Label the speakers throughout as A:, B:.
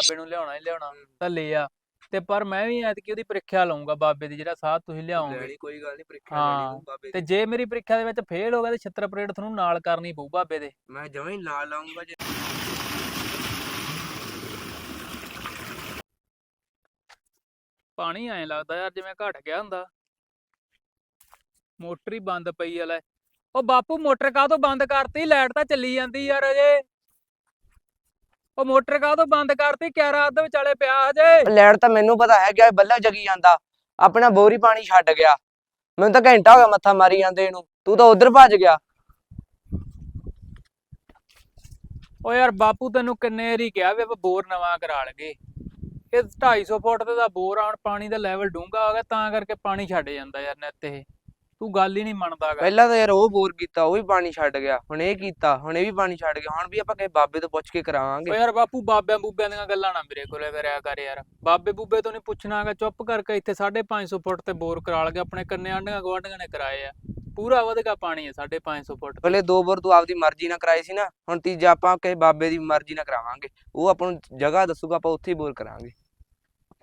A: ਬਾਬੇ ਨੂੰ ਲਿਆਉਣਾ ਹੀ ਲਿਆਉਣਾ। ਤਾਂ ਲੈ ਆ। ਤੇ ਪਰ ਮੈਂ ਵੀ ਐਤਕੀ ਉਹਦੀ ਪ੍ਰੀਖਿਆ ਲਵਾਂਗਾ ਬਾਬੇ ਦੀ ਜਿਹੜਾ ਸਾਥ ਤੁਸੀਂ ਲਿਆਓਗੇ।
B: ਲੈਣੀ ਕੋਈ ਗੱਲ ਨਹੀਂ ਪ੍ਰੀਖਿਆ
A: ਹਾਂ,
B: ਲੈਣੀ ਤੂੰ ਬਾਬੇ
A: ਤੇ
B: ਦੀ।
A: ਜੇ ਮੇਰੀ ਪ੍ਰੀਖਿਆ ਦੇ ਵਿੱਚ ਫੇਲ ਹੋ ਗਿਆ ਤੇ ਛਿੱਤਰ ਪਰੇਡ ਤੁਹਾਨੂੰ ਨਾਲ ਕਰਨੀ ਪਊ ਬਾਬੇ ਦੇ।
B: ਮੈਂ ਜਮਾਂ ਹੀ ਨਾਲ ਲਾਉਂਗਾ ਜੇ।
A: ਪਾਣੀ ਐਂ ਲੱਗਦਾ ਯਾਰ ਜਿਵੇਂ ਘਟ ਗਿਆ ਹੁੰਦਾ। ਮੋਟਰ ਹੀ ਬੰਦ ਪਈ ਆ ਲੈ। ਉਹ ਬਾਪੂ ਮੋਟਰ ਕਾਹਤੋਂ ਬੰਦ ਕਰਤੀ? ਲਾਈਟ ਤਾਂ ਚੱਲੀ ਜਾਂਦੀ ਯਾਰ ਅਜੇ। ਉਹ ਮੋਟਰ ਕਾਹਤੋਂ ਬੰਦ ਕਰਤੀ? ਕਿਆ ਰਾਤ ਦੇ ਵਿਚਾਲੇ ਪਿਆ ਹਜੇ।
C: ਲੈਟ ਤਾਂ ਮੈਨੂੰ ਪਤਾ ਹੈ ਕਿ ਬੱਲੇ ਜਗੀ ਜਾਂਦਾ। ਆਪਣਾ ਬੋਰੀ ਪਾਣੀ ਛੱਡ ਗਿਆ। ਮੈਨੂੰ ਤਾਂ ਘੰਟਾ ਹੋ ਗਿਆ ਮੱਥਾ ਮਾਰੀ ਜਾਂਦੇ ਨੂੰ। ਤੂੰ ਤਾਂ ਉਧਰ ਭੱਜ ਗਿਆ।
A: ਓ ਯਾਰ ਬਾਪੂ ਤੈਨੂੰ ਕਿੰਨੇ ਵਾਰੀ ਕਿਹਾ ਵੀ ਆਪਾਂ ਬੋਰ ਨਵਾਂ ਕਰਾ ਲਗੇ ਇਹ 250 ਫੁੱਟ ਤੇ ਦਾ ਬੋਰ ਆਣ ਪਾਣੀ ਦਾ ਲੈਵਲ ਡੂੰਘਾ ਹੋ ਗਿਆ ਤਾਂ ਕਰਕੇ ਪਾਣੀ ਛੱਡ ਜਾਂਦਾ ਯਾਰ ਨਿੱਤ ਇਹ। ਤੂੰ ਗੱਲ ਹੀ ਨਹੀਂ ਮੰਨਦਾਗਾ।
C: ਪਹਿਲਾਂ ਤਾਂ ਯਾਰ ਉਹ ਬੋਰ ਕੀਤਾ ਉਹ ਵੀ ਪਾਣੀ ਛੱਡ ਗਿਆ ਹੁਣ ਇਹ ਕੀਤਾ ਹੁਣ ਇਹ ਵੀ ਪਾਣੀ ਛੱਡ ਗਿਆ ਹੁਣ ਵੀ ਆਪਾਂ ਕਿਸੇ ਬਾਬੇ ਤੋਂ ਪੁੱਛ ਕੇ ਕਰਾਵਾਂਗੇ।
A: ਓ ਯਾਰ ਬਾਪੂ ਬਾਬਿਆਂ ਬੂਬਿਆਂ ਦੀਆਂ ਗੱਲਾਂ ਨਾ ਮੇਰੇ ਕੋਲੇ ਕਰਿਆ ਕਰ ਯਾਰ। ਬਾਬੇ ਬੂਬੇ ਤੋਂ ਨਹੀਂ ਪੁੱਛਣਾਗਾ ਚੁੱਪ ਕਰਕੇ ਇੱਥੇ 550 ਫੁੱਟ ਤੇ ਬੋਰ ਕਰਾ ਲਗੇ ਆਪਣੇ ਕੰਨੇ ਆਂਡੀਆਂ ਗਵਾਂਡੀਆਂ ਨੇ ਕਰਾਏ ਆ। ਪੂਰਾ ਵਧਗਾ ਪਾਣੀ ਹੈ 550 ਫੁੱਟ।
C: ਪਹਿਲੇ ਦੋ ਬੋਰ ਤੂੰ ਆਪਦੀ ਮਰਜ਼ੀ ਨਾਲ ਕਰਾਏ ਸੀ ਨਾ ਹੁਣ ਤੀਜਾ ਆਪਾਂ ਕਿਸੇ ਬਾਬੇ ਦੀ ਮਰਜ਼ੀ ਨਾਲ ਕਰਾਵਾਂਗੇ। ਉਹ ਆਪਾਂ ਨੂੰ ਜਗ੍ਹਾ ਦੱਸੂਗਾ ਆਪਾਂ ਉੱਥੇ ਹੀ ਬੋਰ ਕਰਾਂਗੇ।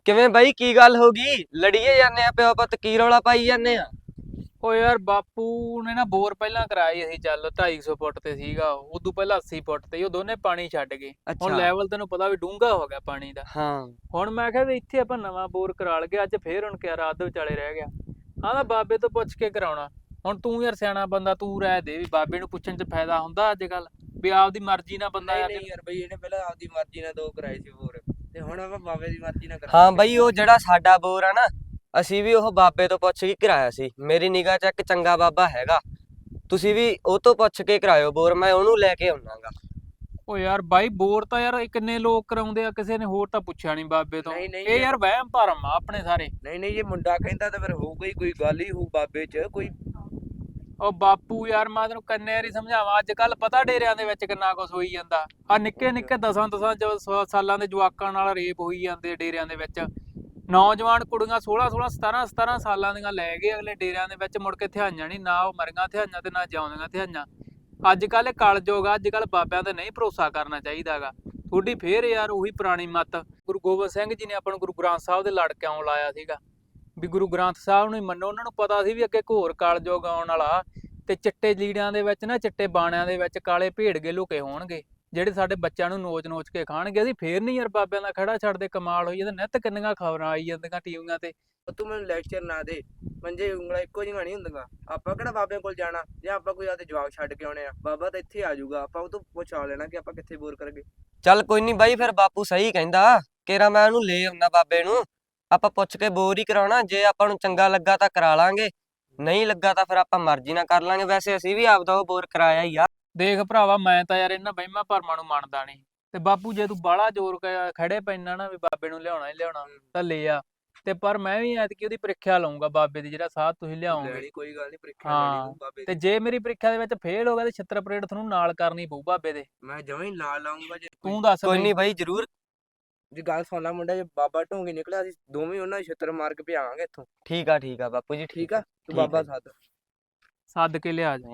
D: ਕਿਵੇਂ ਬਾਈ ਕੀ ਗੱਲ ਹੋ ਗਈ? ਲੜੀਏ ਜਾਂਦੇ ਆ ਪਿਓ ਪੁੱਤ ਕੀ ਰੌਲਾ ਪਾਈ ਜਾਂਦੇ ਆ?
A: ਓ ਯਾਰ ਬਾਪੂ ਨੇ ਨਾ ਬੋਰ ਪਹਿਲਾਂ ਕਰਾਈ ਅਸੀਂ ਚੱਲ 250 ਫੁੱਟ ਤੇ ਸੀਗਾ ਉਦੋਂ ਪਹਿਲਾਂ 80 ਫੁੱਟ ਤੇ ਉਹ ਦੋਨੇ ਪਾਣੀ ਛੱਡ ਗਏ। ਹੁਣ
C: ਅੱਛਾ।
A: ਲੈਵਲ ਤੈਨੂੰ ਪਤਾ ਵੀ ਡੂੰਘਾ ਹੋ ਗਿਆ ਪਾਣੀ ਦਾ।
C: ਹਾਂ।
A: ਹੁਣ ਮੈਂ ਕਿਹਾ ਵੀ ਇੱਥੇ ਆਪਾਂ ਨਵਾਂ ਬੋਰ ਕਰਾ ਲਗੇ ਅੱਜ ਫੇਰ ਹੁਣ ਕਿਆ ਰਾਤ ਦੇ ਵਿਚਾਲੇ ਰਹਿ ਗਿਆ। ਆਂਦਾ ਬਾਬੇ ਤੋਂ ਪੁੱਛ ਕੇ ਕਰਾਉਣਾ। ਹੁਣ ਤੂੰ ਯਾਰ ਸਿਆਣਾ ਬੰਦਾ ਤੂੰ ਰਹਿ ਦੇ ਵੀ ਬਾਬੇ ਨੂੰ ਪੁੱਛਣ 'ਚ ਫਾਇਦਾ ਹੁੰਦਾ ਅੱਜ ਕੱਲ ਵੀ ਆਪਦੀ ਮਰਜ਼ੀ ਨਾਲ ਬੰਦਾ
B: ਨਹੀਂ
A: ਆ
B: ਨਹੀਂ
A: ਕੇ
B: ਯਾਰ ਬਈ ਇਹਨੇ ਪਹਿਲਾਂ ਆਪਦੀ ਮਰਜ਼ੀ ਨਾਲ ਦੋ ਕਰਾਏ ਸੀ ਹੋਰ ਤੇ ਹੁਣ ਆਪਾਂ ਬਾਬੇ ਦੀ ਮਰਜ਼ੀ ਨਾਲ
D: ਹਾਂ
B: ਕਰਾਂਗੇ
D: ਬਾਈ ਉਹ ਜਿਹੜਾ ਸਾਡਾ ਬੋਰ ਆ ਨਾ ਅਸੀਂ ਵੀ ਉਹ ਬਾਬੇ ਤੋਂ ਪੁੱਛ ਕੇ ਕਰਾਇਆ ਸੀ ਮੇਰੀ ਨਿਗਾਹ 'ਚ ਇੱਕ ਚੰਗਾ ਬਾਬਾ ਹੈਗਾ। ਤੁਸੀਂ ਵੀ ਉਹ ਤੋਂ ਪੁੱਛ ਕੇ ਕਰਾਇਓ ਬੋਰ ਮੈਂ ਉਹਨੂੰ ਲੈ ਕੇ ਆਉਣਾਗਾ।
A: ਓ ਯਾਰ ਬਾਈ ਬੋਰ ਤਾਂ ਯਾਰ ਕਿੰਨੇ ਲੋਕ ਕਰਾਉਂਦੇ ਆ ਕਿਸੇ ਨੇ ਹੋਰ ਤਾਂ ਪੁੱਛਿਆ ਨਹੀਂ ਬਾਬੇ ਤੋਂ।
B: ਨਹੀਂ, ਨਹੀਂ
A: ਇਹ ਯਾਰ ਵਹਿਮ ਭਰਮ ਆ ਆਪਣੇ ਸਾਰੇ।
B: ਨਹੀਂ ਨਹੀਂ ਜੇ ਮੁੰਡਾ ਕਹਿੰਦਾ ਤਾਂ ਫਿਰ ਹੋਊਗਾ ਹੀ ਕੋਈ ਗੱਲ ਹੀ ਹੋਊ ਬਾਬੇ 'ਚ ਕੋਈ
A: ਉਹ ਬਾਪੂ ਯਾਰ ਮੈਂ ਤੈਨੂੰ ਕੰਨੇ ਵਾਰੀ ਸਮਝਾਵਾਂ ਅੱਜ ਕੱਲ ਪਤਾ ਡੇਰਿਆਂ ਦੇ ਵਿੱਚ ਕਿੰਨਾ ਕੁਛ ਹੋਈ ਜਾਂਦਾ। ਆ ਨਿੱਕੇ ਨਿੱਕੇ ਦਸਾਂ ਦਸਾਂ ਜੋ ਸ- ਸਾਲਾਂ ਦੇ ਜਵਾਕਾਂ ਨਾਲ ਰੇਪ ਹੋਈ ਜਾਂਦੇ ਡੇਰਿਆਂ ਦੇ ਵਿੱਚ। ਨੌਜਵਾਨ ਕੁੜੀਆਂ 16 16 17 17 ਸਾਲਾਂ ਦੀਆਂ ਲੈ ਗਏ ਅਗਲੇ ਡੇਰਿਆਂ ਦੇ ਵਿੱਚ ਮੁੜ ਕੇ ਥਿਆਈਆਂ ਨਹੀਂ ਨਾ ਉਹ ਮਰੀਆਂ ਥਿਆਈਆਂ ਤੇ ਨਾ ਜਿਉਂਦੀਆਂ ਥਿਆਈਆਂ ਅੱਜ ਕੱਲ ਕਲਯੁਗ ਆ, ਅੱਜ ਕੱਲ ਬਾਬਿਆਂ ਤੇ ਨਹੀਂ ਭਰੋਸਾ ਕਰਨਾ ਚਾਹੀਦਾਗਾ ਤੁਹਾਡੀ ਫੇਰ ਯਾਰ ਉਹੀ ਪੁਰਾਣੀ ਮੱਤ, ਗੁਰੂ ਗੋਬਿੰਦ ਸਿੰਘ ਜੀ ਨੇ ਆਪਾਂ ਨੂੰ ਗੁਰੂ ਗ੍ਰੰਥ ਸਾਹਿਬ ਦੇ ਲੜ ਕਿਉਂ ਲਾਇਆ ਸੀਗਾ? ਵੀ ਗੁਰੂ ਗ੍ਰੰਥ ਸਾਹਿਬ ਨੂੰ ਮੰਨੋ, ਉਹਨਾਂ ਨੂੰ ਪਤਾ ਸੀ ਵੀ ਅੱਗੇ ਘੋਰ ਕਲਯੁਗ ਆਉਣ ਵਾਲਾ ਤੇ ਚਿੱਟੇ ਲੀੜਿਆਂ ਦੇ ਵਿੱਚ ਨਾ, ਚਿੱਟੇ ਬਾਣਿਆਂ ਦੇ ਵਿੱਚ ਕਾਲੇ ਭੇੜਗੇ ਲੁਕੇ ਹੋਣਗੇ। ਜਿਹੜੇ ਸਾਡੇ ਬੱਚਿਆਂ ਨੂੰ ਨੋਚ-ਨੋਚ ਕੇ ਖਾਣਗੇ ਅਸੀਂ ਫੇਰ ਨਹੀਂ ਯਾਰ ਬਾਬਿਆਂ ਦਾ ਖੜਾ ਛੱਡਦੇ ਕਮਾਲ ਹੋਈ ਜਾਂਦਾ ਨਿੱਤ ਕਿੰਨੀਆਂ ਖਬਰਾਂ ਆਈ ਜਾਂਦੀਆਂ ਟੀਵੀਆਂ ਤੇ।
B: ਤੂੰ ਮੈਨੂੰ ਲੈਕਚਰ ਨਾ ਦੇ ਮੰਜੇ ਉਂਗਲਾਂ ਇੱਕੋ ਜਿਹੀਆਂ ਨਹੀਂ ਹੁੰਦੀਆਂ। ਆਪਾਂ ਕਿਹੜਾ ਬਾਬਿਆਂ ਕੋਲ ਜਾਣਾ ਜਾਂ ਆਪਾਂ ਕੋਈ ਆਦੇ ਜਵਾਬ ਛੱਡ ਕੇ ਆਉਣੇ ਆ ਬਾਬਾ ਤਾਂ ਇੱਥੇ ਆ ਜਾਊਗਾ ਆਪਾਂ ਉਹ ਤੋਂ ਪੁੱਛਾ ਲੈਣਾ ਕਿ ਆਪਾਂ ਕਿੱਥੇ ਬੋਰ ਕਰਗੇ।
D: ਚੱਲ ਕੋਈ ਨਹੀਂ ਬਾਈ ਫਿਰ ਬਾਪੂ ਸਹੀ ਕਹਿੰਦਾ ਕੇਰਾ ਮੈਂ ਉਹਨੂੰ ਲੈ ਆਉਣਾ ਬਾਬੇ ਨੂੰ ਆਪਾਂ ਪੁੱਛ ਕੇ ਬੋਰ ਹੀ ਕਰਾਉਣਾ ਜੇ ਆਪਾਂ ਨੂੰ ਚੰਗਾ ਲੱਗਾ ਤਾਂ ਕਰਾ ਲਾਂਗੇ ਨਹੀਂ ਲੱਗਾ ਤਾਂ ਫਿਰ ਆਪਾਂ ਮਰਜ਼ੀ ਨਾਲ ਕਰ ਲਾਂਗੇ ਵੈਸੇ ਅਸੀਂ ਵੀ ਆਪਦਾ ਉਹ ਬੋਰ ਕਰਾਇਆ ਹੀ ਆ।
A: ਦੇਖ ਭਰਾਵਾ ਮੈਂ ਤਾਂ ਯਾਰ ਇਹਨਾਂ ਵਹਿਮਾਂ ਭਰਮਾਂ ਨੂੰ ਮੰਨਦਾ ਨਹੀਂ। ਤੇ ਬਾਪੂ ਜੇ ਤੂੰ ਬਾਹਲਾ ਜ਼ੋਰ ਕ- ਖੜੇ ਪੈਣਾ ਨਾ ਵੀ ਬਾਬੇ ਨੂੰ ਲਿਆਉਣਾ ਹੀ ਲਿਆਉਣਾ ਤਾਂ ਲੈ ਆ। ਤੇ ਪਰ ਮੈਂ ਵੀ ਐਤਕੀ ਉਹਦੀ ਪ੍ਰੀਖਿਆ ਲਵਾਂਗਾ ਬਾਬੇ ਦੀ ਜਿਹੜਾ ਸਾਥ ਤੁਸੀਂ ਲਿਆਓਗੇ।
B: ਲੈਣੀ ਕੋਈ ਗੱਲ ਨਹੀਂ ਪ੍ਰੀਖਿਆ
A: ਹਾਂ,
B: ਲੈਣੀ ਤੂੰ ਬਾਬੇ
A: ਤੇ
B: ਦੀ।
A: ਜੇ ਮੇਰੀ ਪ੍ਰੀਖਿਆ ਦੇ ਵਿੱਚ ਫੇਲ ਹੋ ਗਿਆ ਤੇ ਛਿੱਤਰ ਪਰੇਡ ਤੁਹਾਨੂੰ ਨਾਲ ਕਰਨੀ ਪਊ ਬਾਬੇ ਦੇ।
B: ਮੈਂ ਜਮਾਂ ਹੀ ਨਾਲ ਲਾਉਂਗਾ ਜੇ
A: ਤੂੰ ਦੱਸ
D: ਕੋਈ
A: ਬਈ।
D: ਨਹੀਂ ਬਾਈ ਜ਼ਰੂਰ।
B: ਜੇ ਗੱਲ ਸੁਣ ਲਾ ਮੁੰਡਾ ਜੇ ਬਾਬਾ ਢੋਂਗੀ ਨਿਕਲਿਆ ਅਸੀਂ ਦੋਵੇਂ ਉਹਨਾਂ ਦੇ ਛਿੱਤਰ ਮਾਰ ਕੇ ਭਜਾਵਾਂਗੇ ਇੱਥੋਂ।
D: ਠੀਕ ਆ ਠੀਕ ਆ ਬਾਪੂ ਜੀ
B: ਠੀਕ ਆ?
D: ਠੀਕ
B: ਤੂੰ
D: ਆ
B: ਬਾਬਾ
D: ਜੀ।
B: ਸਾਧ
A: ਸੱਦ ਕੇ ਲਿਆ ਜਾ।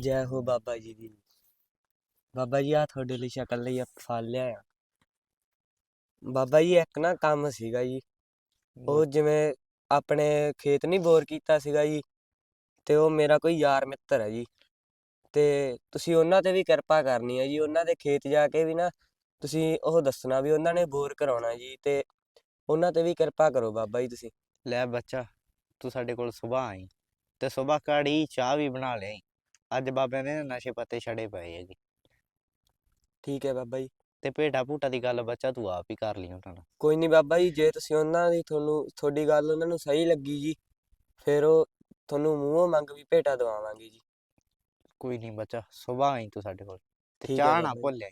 D: ਜੈ ਹੋ ਬਾਬਾ ਜੀ ਦੀ। ਬਾਬਾ ਜੀ ਆ ਤੁਹਾਡੇ ਲਈ ਸ਼ਕਲ ਲਈ ਆ ਫਲ ਲਿਆਇਆ ਬਾਬਾ ਜੀ ਇੱਕ ਨਾ ਕੰਮ ਸੀਗਾ ਜੀ। ਉਹ ਜਿਵੇਂ ਆਪਣੇ ਖੇਤ ਨਹੀਂ ਬੋਰ ਕੀਤਾ ਸੀਗਾ ਜੀ ਤੇ ਉਹ ਮੇਰਾ ਕੋਈ ਯਾਰ ਮਿੱਤਰ ਹੈ ਜੀ। ਤੇ ਤੁਸੀਂ ਉਹਨਾਂ ਤੇ ਵੀ ਕਿਰਪਾ ਕਰਨੀ ਹੈ ਜੀ। ਉਹਨਾਂ ਦੇ ਖੇਤ ਜਾ ਕੇ ਵੀ ਨਾ ਤੁਸੀਂ ਉਹ ਦੱਸਣਾ ਵੀ ਉਹਨਾਂ ਨੇ ਬੋਰ ਕਰਾਉਣਾ ਜੀ। ਤੇ ਉਹਨਾਂ ਤੇ ਵੀ ਕਿਰਪਾ ਕਰੋ ਬਾਬਾ ਜੀ ਤੁਸੀਂ।
E: ਲੈ ਬੱਚਾ ਤੂੰ ਸਾਡੇ ਕੋਲ ਸਵੇਰ ਆਈ ਤੇ ਸਵੇਰ ਕੜੀ ਚਾਹ ਵੀ ਬਣਾ ਲਈ ਅੱਜ ਬਾਬੇ ਨੇ ਨਸ਼ੇ ਪੱਤੇ ਛੜੇ ਪਏ ਜੀ
D: ਠੀਕ ਹੈ ਬਾਬਾ ਜੀ।
E: ਤੇ ਭੇਟਾ ਭੂਟਾ ਦੀ ਗੱਲ ਬੱਚਾ ਤੂੰ ਆਪ ਹੀ ਕਰ ਲਈ ਉਹਨਾਂ ਨਾਲ।
D: ਕੋਈ ਨਹੀਂ ਬਾਬਾ ਜੀ ਜੇ ਤੁਸੀਂ ਉਹਨਾਂ ਦੀ ਤੁਹਾਨੂੰ ਤੁਹਾਡੀ ਗੱਲ ਉਹਨਾਂ ਨੂੰ ਸਹੀ ਲੱਗੀ ਜੀ ਫਿਰ ਉਹ ਤੁਹਾਨੂੰ ਮੂੰਹੋਂ ਮੰਗ ਵੀ ਭੇਟਾ ਦਵਾਵਾਂਗੇ ਜੀ।
E: ਕੋਈ ਨਹੀਂ ਬੱਚਾ ਸਵੇਰ ਆਈ ਤੂੰ ਸਾਡੇ ਕੋਲ। ਤੇ
D: ਠੀਕ ਹੈ
E: ਚਾਹ ਨਾ
D: ਬਾਬਾ ਜੀ।
E: ਭੁੱਲਿਆ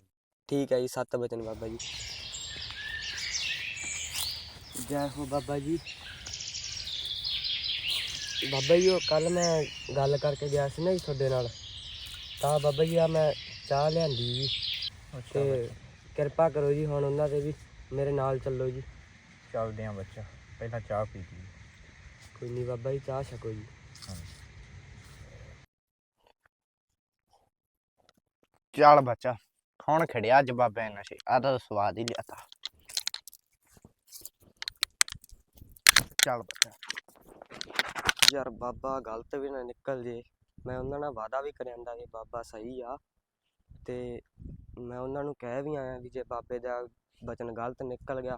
D: ਠੀਕ ਹੈ ਜੀ ਸੱਤ ਬਚਨ ਬਾਬਾ ਜੀ। ਜੈ ਹੋ ਬਾਬਾ ਜੀ। ਬਾਬਾ ਜੀ ਉਹ ਕੱਲ ਮੈਂ ਗੱਲ ਕਰਕੇ ਗਿਆ ਸੀ ਨਾ ਜੀ ਤੁਹਾਡੇ ਨਾਲ। ਤਾਂ ਬਾਬਾ ਜੀ ਆ ਮੈਂ ਚਾਹ ਲਿਆਂਦੀ ਜੀ। ਤੇ ਕਿਰਪਾ ਕਰੋ ਜੀ ਹੁਣ ਉਹਨਾਂ ਦੇ ਵੀ ਮੇਰੇ ਨਾਲ ਚੱਲੋ ਜੀ।
E: ਚੱਲਦੇ ਆ ਬੱਚਾ। ਪਹਿਲਾਂ ਚਾਹ ਪੀ ਲਈ
D: ਕੋਈ ਨਹੀਂ ਬਾਬਾ ਜੀ ਚਾਹ ਛਕੋ ਜੀ।
E: ਚਾਲ ਬੱਚਾ ਹੁਣ ਖੜਿਆ ਅੱਜ ਬਾਬਾ ਨੇ ਨਸ਼ੇ ਆ ਸਵਾਦ ਹੀ ਲਿਆਤਾ। ਚੱਲ ਬੱਚਾ।
D: ਯਾਰ ਬਾਬਾ ਗਲਤ ਵੀ ਨਾ ਨਿਕਲ ਜੇ। ਮੈਂ ਉਹਨਾਂ ਨਾਲ ਵਾਅਦਾ ਵੀ ਕਰਿਆਂਦਾ ਵੀ ਬਾਬਾ ਸਹੀ ਆ। ਤੇ ਮੈਂ ਉਹਨਾਂ ਨੂੰ ਕਹਿ ਵੀ ਆਇਆ ਵੀ ਜੇ ਬਾਬੇ ਦਾ ਬਚਨ ਗਲਤ ਨਿਕਲ ਗਿਆ,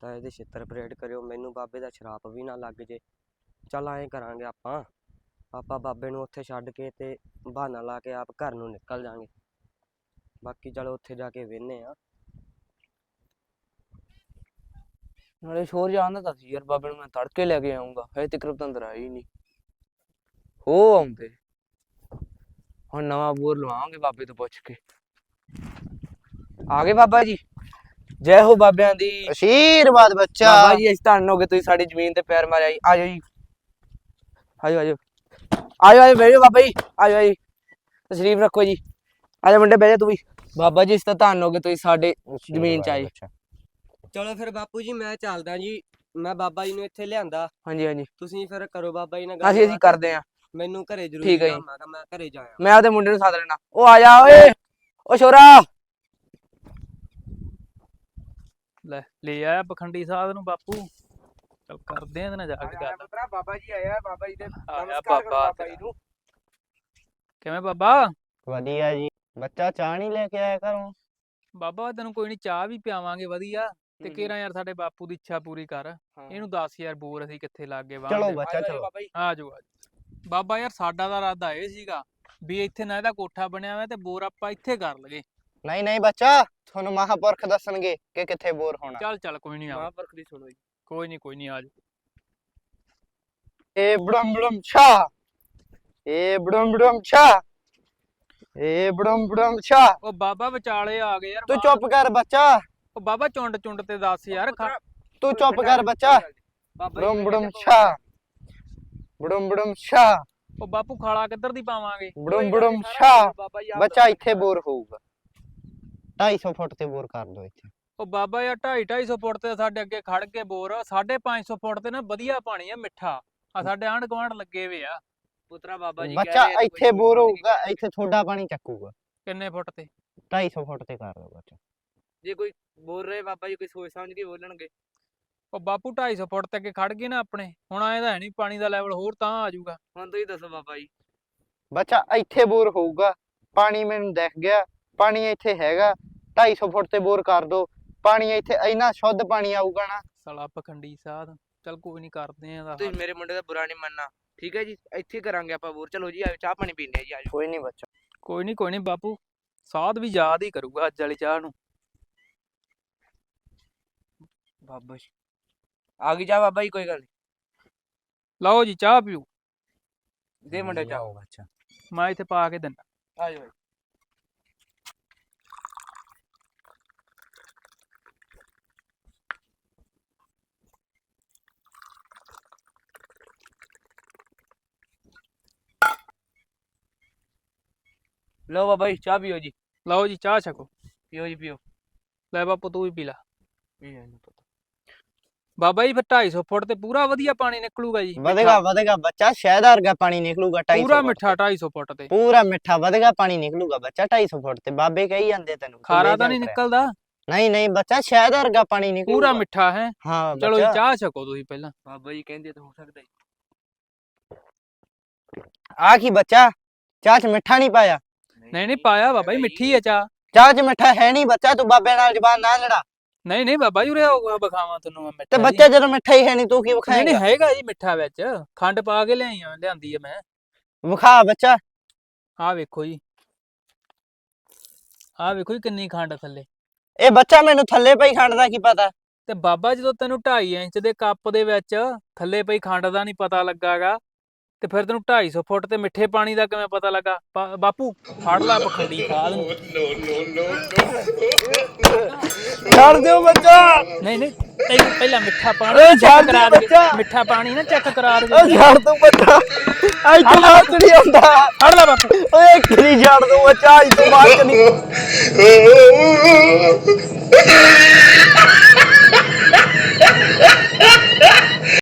D: ਤਾਂ ਇਹਦੇ ਛਿੱਤਰ ਪਰੇਡ ਕਰਿਓ। ਮੈਨੂੰ ਬਾਬੇ ਦਾ ਸ਼ਰਾਪ ਵੀ ਨਾ ਲੱਗ ਜੇ। ਚੱਲ ਐਂ ਕਰਾਂਗੇ ਆਪਾਂ। ਆਪਾਂ ਬਾਬੇ ਨੂੰ ਉੱਥੇ ਛੱਡ ਕੇ ਤੇ ਬਹਾਨਾ ਲਾ ਕੇ ਆਪ ਘਰ ਨੂੰ ਨਿਕਲ ਜਾਾਂਗੇ। ਬਾਕੀ ਚਲੋ ਉੱਥੇ ਜਾ ਕੇ ਵੇਹਨੇ ਆ।
C: ਨਾਲੇ ਸ਼ੋਰ ਜਾਣਦਾ ਤਾਂ ਸੀ ਯਾਰ ਬਾਬੇ ਨੂੰ ਮੈਂ ਤੜਕੇ ਲੈ ਕੇ ਆਉਂਗਾ ਹਜੇ ਤੱਕ ਅੰਦਰ ਆਇਆ ਹੀ ਨਹੀਂ। ਹੋ ਆਉਂਦੇ। ਹੁਣ ਨਵਾਂ ਬੋਰ ਲਵਾਵਾਂਗੇ ਬਾਬੇ ਤੋਂ ਪੁੱਛ ਕੇ। ਆ ਗਏ ਬਾਬਾ ਜੀ। ਜੈ ਹੋ ਬਾਬਿਆਂ ਦੀ।
E: ਅਸ਼ੀਰਵਾਦ ਬੱਚਾ।
C: ਬਾਬਾ ਜੀ ਅਸੀਂ ਧੰਨ ਹੋ ਗਏ ਤੁਸੀਂ ਸਾਡੀ ਜ਼ਮੀਨ ਤੇ ਪੈਰ ਮਾਰਿਆ ਜੀ। ਆਜੋ ਜੀ। ਆਜੋ ਆਜੋ ਆਜੋ ਆਜੋ ਜਾਓ ਬਾਬਾ ਜੀ। ਆਜੋ ਆਜੋ ਤਸ਼ਰੀਫ ਰੱਖੋ ਜੀ। ਆਜੋ ਮੁੰਡੇ ਬਹਿ ਜਾ ਤੂੰ ਵੀ। ਬਾਬਾ ਜੀ ਅਸੀਂ ਤਾਂ ਧੰਨ ਹੋ ਗਏ ਤੁਸੀਂ ਸਾਡੇ ਜ਼ਮੀਨ ਚ ਆਏ।
D: ਚਲੋ ਫਿਰ ਬਾਪੂ ਜੀ ਮੈਂ ਚੱਲਦਾ ਜੀ। ਮੈਂ ਬਾਬਾ ਜੀ ਨੂੰ ਇੱਥੇ ਲਿਆਂਦਾ।
C: ਹਾਂਜੀ ਹਾਂਜੀ।
D: ਤੁਸੀਂ ਫਿਰ ਕਰੋ ਬਾਬਾ ਜੀ ਨਾਲ
C: ਅਸੀਂ ਅਸੀਂ। ਕਰਦੇ ਆਂ
D: ਮੈਨੂੰ ਘਰੇ ਜ਼ਰੂਰ
C: ਠੀਕ ਹੈ ਜੀ।
D: ਕੰਮ ਹੈਗਾ, ਮੈਂ ਘਰੇ ਜਾਇਆ।
C: ਮੈਂ ਆਪਦੇ ਮੁੰਡੇ ਨੂੰ ਸੱਦ ਲੈਣਾ। ਉਹ ਆ ਜਾ ਓਏ! ਓ ਛੋਰਾ!
A: ਲੈ ਲੈ ਆਇਆ ਪਖੰਡੀ ਸਾਧ ਨੂੰ ਬਾਪੂ। ਚਲ ਕਰਦੇ ਆ ਇਹਦੇ ਨਾਲ ਜਾ ਕੇ ਗੱਲ।
B: ਪੁੱਤਰਾ ਬਾਬਾ ਜੀ ਆਇਆ ਬਾਬਾ ਜੀ ਦੇ
A: ਆਇਆ
B: ਨਮਸਕਾਰ ਕਰੋ
A: ਬਾਬਾ
B: ਬਾਬਾ ਜੀ ਨੂੰ।
A: ਕਿਵੇਂ ਬਾਬਾ?
E: ਵਧੀਆ ਜੀ। ਬੱਚਾ ਚਾਹ ਨਹੀਂ ਲੈ ਕੇ ਆਇਆ ਘਰੋਂ?
A: ਬਾਬਾ ਤੈਨੂੰ ਕੋਈ ਨਹੀਂ ਚਾਹ ਵੀ ਪਿਆਵਾਂਗੇ ਵਧੀਆ। ਤੇ ਕੇਰਾ ਯਾਰ ਸਾਡੇ ਬਾਪੂ ਦੀ ਇੱਛਾ ਪੂਰੀ ਕਰ। ਇਹਨੂੰ ਦੱਸ ਯਾਰ ਬੋਰ ਅਸੀਂ ਕਿੱਥੇ ਲੱਗ ਗਏ ਵਾਹ
E: ਚਲੋ ਬੱਚਾ
B: ਆਜੋ ਆਜੋ
E: ਚਲੋ
B: ਬਾਬਾ
A: ਆ ਜਾਓ ਯਾਰ ਸਾਡਾ ਦਾ ਇਰਾਦਾ ਇਹ ਸੀਗਾ ਵੀ ਇੱਥੇ ਨਾ ਇਹਦਾ ਕੋਠਾ ਬਣਿਆ ਹੋਇਆ ਤੇ ਬੋਰ ਆਪਾਂ ਇੱਥੇ ਕਰ ਲਗੇ
E: ਨਹੀਂ ਨਹੀਂ ਬੱਚਾ ਤੁਹਾਨੂੰ ਮਹਾਪੁਰਖ ਦੱਸਣਗੇ ਕਿ ਕਿੱਥੇ ਬੋਰ ਹੋਣਾ।
A: ਚੱਲ ਚੱਲ ਕੋਈ ਨਹੀਂ ਆ
B: ਮਹਾਂਪੁਰਖ ਦੀ ਸੁਣੋ ਜੀ।
A: ਕੋਈ ਨਹੀਂ ਕੋਈ ਨਹੀਂ ਆ ਜਾਓ।
E: ਏ ਬੜਮ ਬੜਮ ਛਾ। ਏ ਬੜਮ ਬੜਮ ਛਾ। ਏ ਬੜਮ ਬੜਮ ਛਾ।
A: ਉਹ ਬਾਬਾ ਵਿਚਾਲੇ ਆ ਗਏ ਯਾਰ
E: ਤੂੰ
A: ਬਾਹਰ।
E: ਚੁੱਪ ਕਰ ਬੱਚਾ।
A: ਉਹ ਬਾਬਾ ਚੁੰਡ ਚੁੰਡ ਤੇ ਦੱਸ ਯਾਰ ਖਾ-
E: ਤੂੰ ਚੁੱਪ ਕਰ ਬੱਚਾ।
B: ਬਾਬਾ ਜੀ
E: ਬੜਮ ਬੜਮ ਛਾ ਬੜਮ ਬੜਮ ਛਾ
A: ਉਹ ਬਾਪੂ ਖਾਲਾ ਕਿੱਧਰ ਦੀ ਪਾਵਾਂਗੇ?
E: ਬੜਮ ਬੜਮ ਛਾ
B: ਬਾਬਾ ਜੀ ਆਪ
E: ਬੱਚਾ ਇੱਥੇ ਬੋਰ ਹੋਊਗਾ। 250 ਫੁੱਟ ਤੇ ਬੋਰ ਕਰ ਦੋ ਇੱਥੇ।
A: ਉਹ ਬਾਬਾ ਯਾਰ 2.5 250 ਫੁੱਟ ਤੇ ਸਾਡੇ ਅੱਗੇ ਖੜ ਕੇ ਬੋਰ 550 ਫੁੱਟ ਤੇ ਨਾ ਵਧੀਆ ਪਾਣੀ ਆ ਮਿੱਠਾ। ਆ ਸਾਡੇ ਆਂਢ ਗੁਆਂਢ ਲੱਗੇ ਵੇ ਆ।
B: ਪੁੱਤਰਾ ਬਾਬਾ ਜੀ
E: ਬੱਚਾ ਇੱਥੇ ਬੋਰ ਹੋਊਗਾ ਇੱਥੇ ਤੁਹਾਡਾ ਪਾਣੀ ਚੱਕੂਗਾ।
A: ਕਿੰਨੇ ਫੁੱਟ ਤੇ?
E: 250 ਫੁੱਟ ਤੇ ਕਰ ਦੋ ਬੱਚਾ।
B: ਜੇ ਕੋਈ ਬੋਲ ਰਹੇ ਬਾਬਾ ਜੀ ਕੋਈ ਸੋਚ ਸਮਝ ਕੇ ਬੋਲਣਗੇ।
A: ਉਹ ਬਾਪੂ 250 ਫੁੱਟ ਤੇ ਅੱਗੇ ਖੜ ਗਏ ਨਾ ਆਪਣੇ ਹੁਣ ਆਏ ਤਾਂ ਹੈ ਨਹੀਂ ਪਾਣੀ ਦਾ ਲੈਵਲ ਹੋਰ ਤਾਂ ਆ ਜਾਊਗਾ।
B: ਹੁਣ ਤੁਸੀਂ ਦੱਸੋ ਬਾਬਾ ਜੀ।
E: ਬੱਚਾ ਇੱਥੇ ਬੋਰ ਹੋਊਗਾ ਪਾਣੀ ਮੈਨੂੰ ਦਿਖ ਗਿਆ ਪਾਣੀ ਇੱਥੇ ਹੈਗਾ 250 ਫੁੱਟ ਤੇ ਬੋਰ ਕਰ ਦੋ ਪਾਣੀ ਇੱਥੇ ਇੰਨਾ ਸ਼ੁੱਧ ਪਾਣੀ ਆਊਗਾ ਨਾ।
A: ਸਾਲਾ ਪਖੰਡੀ ਸਾਧ ਚੱਲ ਕੋਈ ਨਹੀਂ ਕਰਦੇ ਆ
B: ਤੁਸੀਂ। ਮੇਰੇ ਮੁੰਡੇ ਦਾ ਬੁਰਾ ਨਹੀਂ ਮੰਨਣਾ ਠੀਕ ਹੈ ਜੀ? ਇੱਥੇ ਕਰਾਂਗੇ ਆਪਾਂ ਬੋਰ ਚਲੋ ਜੀ ਆਜੋ ਚਾਹ ਪਾਣੀ ਪੀਂਦੇ ਆ ਜੀ ਆਜੋ।
E: ਕੋਈ ਨਹੀਂ ਬੱਚਾ।
A: ਕੋਈ ਨਹੀਂ ਕੋਈ ਨਹੀਂ ਬਾਪੂ ਸਾਧ ਵੀ ਯਾਦ ਹੀ ਕਰੂਗਾ ਅੱਜ ਵਾਲੀ ਚਾਹ ਨੂੰ।
B: ਬਾਬਾ ਜੀ ਆ ਗਈ ਚਾਹ ਬਾਬਾ ਜੀ ਕੋਈ ਗੱਲ ਨਹੀਂ
A: ਲਓ ਜੀ ਚਾਹ ਪੀਓ
B: ਦੇ ਮੁੰਡੇ ਚਾਹ
E: ਲਿਆਓ ਬੱਚਾ
A: ਮੈਂ ਇੱਥੇ ਪਾ ਕੇ ਦਿੰਦਾ
B: ਆਜੋ ਆਜੋ।
C: ਲਓ ਬਾਬਾ ਜੀ ਚਾਹ ਪੀਓ ਜੀ
A: ਲਓ ਜੀ ਚਾਹ ਛਕੋ
B: ਪੀਓ ਜੀ ਪੀਓ
A: ਲੈ ਬਾਪੂ ਤੂੰ ਵੀ ਪੀ ਲੈ
B: ਪੀ ਲੈਣ ਦਿਓ ਪੁੱਤ।
A: ਬਾਬਾ ਜੀ ਫਿਰ 250 ਫੁੱਟ ਤੇ ਪੂਰਾ ਵਧੀਆ ਪਾਣੀ ਨਿਕਲੂਗਾ ਜੀ
E: ਵਧੇਗਾ ਵਧੇਗਾ ਬੱਚਾ ਸ਼ਹਿਦ ਵਰਗਾ ਪਾਣੀ ਨਿਕਲੂਗਾ 250
A: ਪੂਰਾ
E: ਫੁੱਟ
A: ਮਿੱਠਾ
E: ਤੇ।
A: 250 ਫੁੱਟ ਤੇ।
E: ਪੂਰਾ ਮਿੱਠਾ ਵਧੇਗਾ ਪਾਣੀ ਨਿਕਲੂਗਾ ਬੱਚਾ 250 ਫੁੱਟ ਤੇ। ਬਾਬੇ ਕਹੀ ਜਾਂਦੇ ਤੈਨੂੰ
A: ਖਾਰਾ ਤਾਂ ਨਹੀਂ। ਨਿਕਲਦਾ?
E: ਨਹੀਂ ਨਹੀਂ ਬੱਚਾ ਸ਼ਹਿਦ ਵਰਗਾ ਪਾਣੀ ਨਿਕਲੂਗਾ।
A: ਪੂਰਾ ਮਿੱਠਾ ਹੈ।
E: ਹਾਂ
A: ਚਲੋ ਚਾਹ ਛਕੋ ਤੁਸੀਂ ਪਹਿਲਾਂ।
B: ਬਾਬਾ ਜੀ ਕਹਿੰਦੇ ਤਾਂ ਹੋ ਸਕਦਾ ਜੀ।
E: ਆ ਕੀ ਬੱਚਾ ਚਾਹ ਚ ਮਿੱਠਾ ਨਹੀਂ ਪਾਇਆ?
A: ਨਹੀਂ ਨਹੀਂ ਪਾਇਆ ਬਾਬਾ ਜੀ ਮਿੱਠੀ ਹੈ ਚਾਹ।
E: ਚਾਹ ਚ ਮਿੱਠਾ ਹੈ ਨਹੀਂ ਬੱਚਾ ਤੂੰ ਬਾਬੇ ਨਾਲ ਜ਼ਬਾਨ ਨਾ ਲੜਾ।
A: ਨਹੀਂ ਨਹੀਂ ਬਾਬਾ ਜੀ ਉਰੇ ਆਓ ਬਖਾਵਾਂ ਤੁਹਾਨੂੰ ਮੈਂ ਮਿੱਠਾ
E: ਤੇ। ਬੱਚਾ ਜਦੋਂ ਮਿੱਠਾ ਹੀ ਹੈ ਨਹੀਂ ਤੂੰ ਕੀ
A: ਨਹੀਂ
E: ਵਿਖਾਏਗਾ?
A: ਨਹੀਂ ਹੈਗਾ ਜੀ ਮਿੱਠਾ ਵਿੱਚ ਖੰਡ ਪਾ ਕੇ ਲਿਆਈ ਆ ਲਿਆਂਦੀ ਆ ਮੈਂ।
E: ਵਿਖਾ ਬੱਚਾ।
A: ਆਹ ਵੇਖੋ ਜੀ। ਆਹ ਵੇਖੋ ਜੀ ਕਿੰਨੀ ਖੰਡ ਥੱਲੇ।
E: ਇਹ ਬੱਚਾ ਮੈਨੂੰ ਥੱਲੇ ਪਈ ਖੰਡ ਦਾ ਕੀ ਪਤਾ?
A: ਤੇ ਬਾਬਾ ਜਦੋਂ ਤੈਨੂੰ 2.5 ਇੰਚ ਦੇ ਕੱਪ ਦੇ ਵਿੱਚ ਥੱਲੇ ਪਈ ਖੰਡ ਦਾ ਨਹੀਂ ਪਤਾ ਲੱਗਾਗਾ। ਤੇ ਫਿਰ ਤੈਨੂੰ 250 ਫੁੱਟ ਤੇ ਮਿੱਠੇ ਪਾਣੀ ਦਾ ਕਿਵੇਂ ਪਤਾ ਲੱਗਾ? ਬਾਪੂ ਫੜ ਲੈ ਪਖੰਡੀ ਖਾਦ ਨੂੰ।
E: ਛੱਡ ਦਿਓ ਬੱਚਾ।
A: ਨਹੀਂ ਨਹੀਂ ਤੈਨੂੰ ਪਹਿਲਾਂ ਮਿੱਠਾ ਪਾਣੀ
E: ਓਏ ਦੇ
A: ਕਰਾ ਦੇ।
E: ਬੱਚਾ।
A: ਮਿੱਠਾ ਪਾਣੀ ਨਾ ਚੈੱਕ ਕਰਾ ਦੇ।
E: ਓ ਛੱਡ ਤੂੰ ਬੱਚਾ। ਅੱਜ ਤੋਂ ਬਾਅਦ ਨਹੀਂ ਆਉਂਦਾ
A: ਫੜ ਲੈ ਬਾਪੂ।
E: ਓਏ ਕਿਹੜੀ ਛੱਡ ਦੂੰ ਬੱਚਾ ਅੱਜ ਤੋਂ ਬਾਅਦ ਚ ਨਹੀਂ।